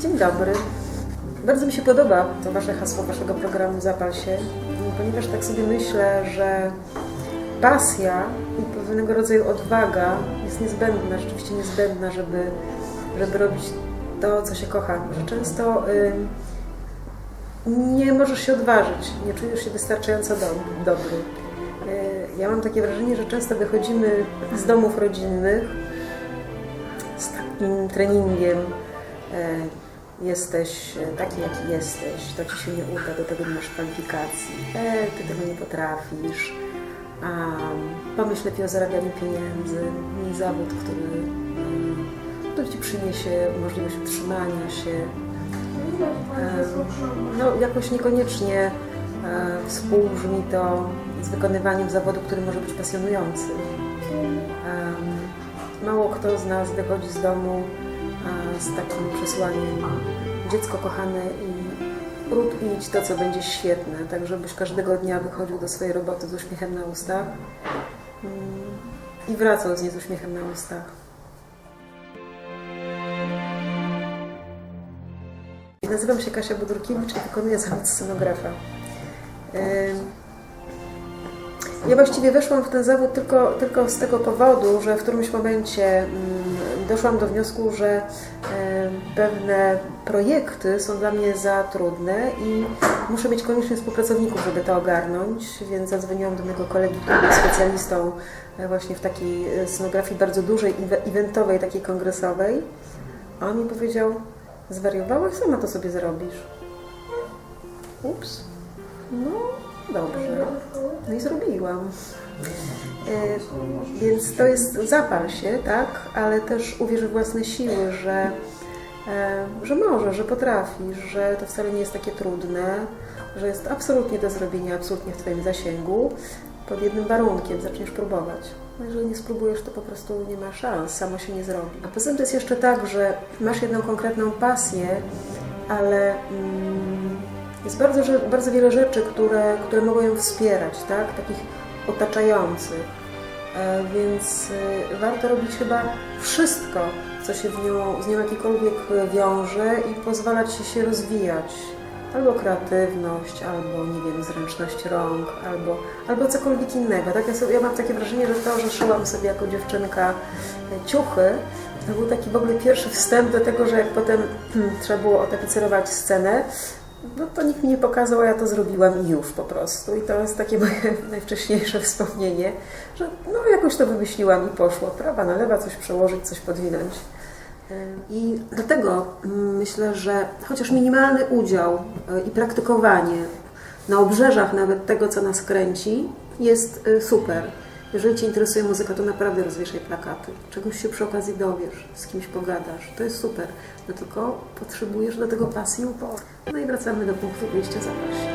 Dzień dobry. Bardzo mi się podoba to Wasze hasło Waszego programu Zapal się, ponieważ tak sobie myślę, że pasja i pewnego rodzaju odwaga jest niezbędna, rzeczywiście niezbędna, żeby, żeby robić to, co się kocha. Że często nie możesz się odważyć, nie czujesz się wystarczająco do, dobry. Y, ja mam takie wrażenie, że często wychodzimy z domów rodzinnych z takim treningiem. E, jesteś e, taki, jaki jesteś, to ci się nie uda, do tego nie masz kwalifikacji, e, ty tego nie potrafisz. Pomyśl lepiej o zarabianiu pieniędzy, zawód, który, który ci przyniesie możliwość utrzymania się. No, jakoś niekoniecznie współbrzmi to z wykonywaniem zawodu, który może być pasjonujący. Mało kto z nas wychodzi z domu z takim przesłaniem dziecko kochane i rób i idź to, co będzie świetne, tak żebyś każdego dnia wychodził do swojej roboty z uśmiechem na ustach mm, i wracał z niej z uśmiechem na ustach. Nazywam się Kasia Budurkiewicz i wykonuję zawód scenografa. Ja właściwie weszłam w ten zawód tylko, tylko z tego powodu, że w którymś momencie doszłam do wniosku, że e, pewne projekty są dla mnie za trudne i muszę mieć koniecznie współpracowników, żeby to ogarnąć, więc zadzwoniłam do mojego kolegi, który jest specjalistą e, właśnie w takiej e, scenografii bardzo dużej, eventowej, takiej kongresowej. A on mi powiedział, zwariowałaś, sama to sobie zrobisz. Ups. No, dobrze. No i zrobiłam. E, Więc to jest zapal się, tak, ale też uwierz w własne siły, że, e, że może, że potrafisz, że to wcale nie jest takie trudne, że jest absolutnie do zrobienia, absolutnie w Twoim zasięgu, pod jednym warunkiem, zaczniesz próbować. Jeżeli nie spróbujesz, to po prostu nie ma szans, samo się nie zrobi. A poza tym to jest jeszcze tak, że masz jedną konkretną pasję, ale mm, jest bardzo, bardzo wiele rzeczy, które, które mogą ją wspierać, tak? takich otaczających. E, Więc y, warto robić chyba wszystko, co się w nią, z nią jakikolwiek wiąże i pozwalać ci się rozwijać. Albo kreatywność, albo nie wiem, zręczność rąk, albo, albo cokolwiek innego. Tak? Ja, sobie, ja mam takie wrażenie, że to, że szyłam sobie jako dziewczynka e, ciuchy, to był taki w ogóle pierwszy wstęp do tego, że jak potem hmm, trzeba było otapicerować scenę, no to nikt mi nie pokazał, a ja to zrobiłam i już po prostu. I to jest takie moje najwcześniejsze wspomnienie, że no jakoś to wymyśliłam i poszło. Prawa na lewa, coś przełożyć, coś podwinąć. I dlatego mm, myślę, że chociaż minimalny udział y, i praktykowanie na obrzeżach nawet tego, co nas kręci, jest y, super. Jeżeli Cię interesuje muzyka, to naprawdę rozwieszaj plakaty. Czegoś się przy okazji dowiesz, z kimś pogadasz. To jest super. No tylko potrzebujesz do tego pasji i uporu. No i wracamy do punktu wyjścia zapaści.